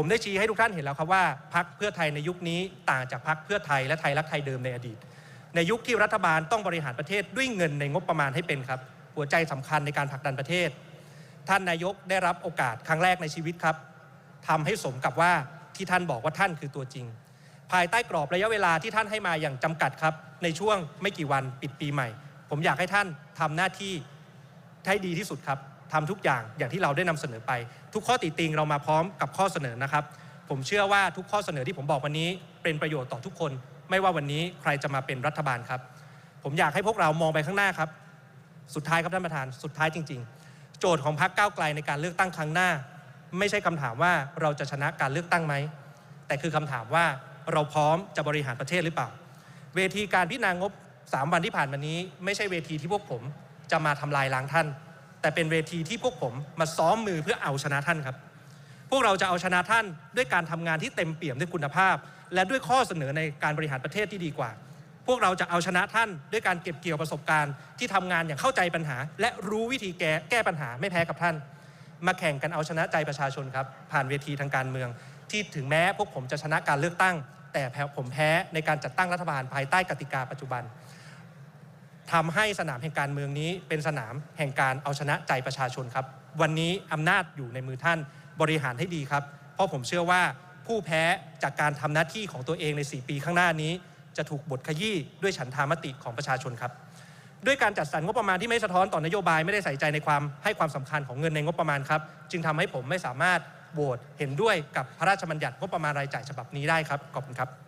ผมได้ชี้ให้ทุกท่านเห็นแล้วครับว่าพักเพื่อไทยในยุคนี้ต่างจากพักเพื่อไทยและไทยรักไทยเดิมในอดีต ในยุคที่รัฐบาลต้องบริหารประเทศด้วยเงินในงบประมาณให้เป็นครับ หัวใจสำคัญในการผลักดันประเทศ ท่านนายกได้รับโอกาสครั้งแรกในชีวิตครับทำให้สมกับว่าที่ท่านบอกว่าท่านคือตัวจริง ภายใต้กรอบระยะเวลาที่ท่านให้มาอย่างจำกัดครับ ในช่วงไม่กี่วันปิดปีใหม่ ผมอยากให้ท่านทำหน้าที่ให้ดีที่สุดครับ ทำทุกอย่างอย่างที่เราได้นำเสนอไป ทุกข้อติติงเรามาพร้อมกับข้อเสนอนะครับ ผมเชื่อว่าทุกข้อเสนอที่ผมบอกวันนี้เป็นประโยชน์ต่อทุกคน ไม่ว่าวันนี้ใครจะมาเป็นรัฐบาลครับ ผมอยากให้พวกเรามองไปข้างหน้าครับ สุดท้ายครับท่านประธาน สุดท้ายจริง ๆ โจทย์ของพรรคก้าวไกลในการเลือกตั้งครั้งหน้า ไม่ใช่คำถามว่าเราจะชนะการเลือกตั้งไหมแต่คือคำถามว่าเราพร้อมจะบริหารประเทศหรือเปล่า เวทีการพิจารณางบ 3 วันที่ผ่านมานี้ ไม่ใช่เวทีที่พวกผมจะมาทำลายล้างท่าน แต่เป็นเวทีที่พวกผมมาซ้อมมือเพื่อเอาชนะท่านครับ พวกเราจะเอาชนะท่านด้วยการทำงานที่เต็มเปี่ยมด้วยคุณภาพ และด้วยข้อเสนอในการบริหารประเทศที่ดีกว่า พวกเราจะเอาชนะท่านด้วยการเก็บเกี่ยวประสบการณ์ ที่ทำงานอย่างเข้าใจปัญหา และรู้วิธีแก้แก้ปัญหาไม่แพ้กับท่าน มาแข่งกันเอาชนะใจประชาชนครับ ผ่านเวทีทางการเมือง ที่ถึงแม้พวกผมจะชนะการเลือกตั้ง แต่ผมแพ้ในการจัดตั้งรัฐบาลภายใต้กติกาปัจจุบัน ทำให้สนามแห่งการเมืองนี้เป็นสนามแห่งการเอาชนะใจประชาชนครับ วันนี้อำนาจอยู่ในมือท่านบริหารให้ดีครับ เพราะผมเชื่อว่าผู้แพ้จากการทำหน้าที่ของตัวเองใน 4 ปีข้างหน้านี้ จะถูกบทขยี้ด้วยฉันทามติของประชาชนครับ ด้วยการจัดสรรงบประมาณที่ไม่สะท้อนต่อนโยบายไม่ได้ใส่ใจในความให้ความสำคัญของเงินในงบประมาณครับ จึงทำให้ผมไม่สามารถโหวตเห็นด้วยกับพระราชบัญญัติงบประมาณรายจ่ายฉบับนี้ได้ครับขอบคุณครับ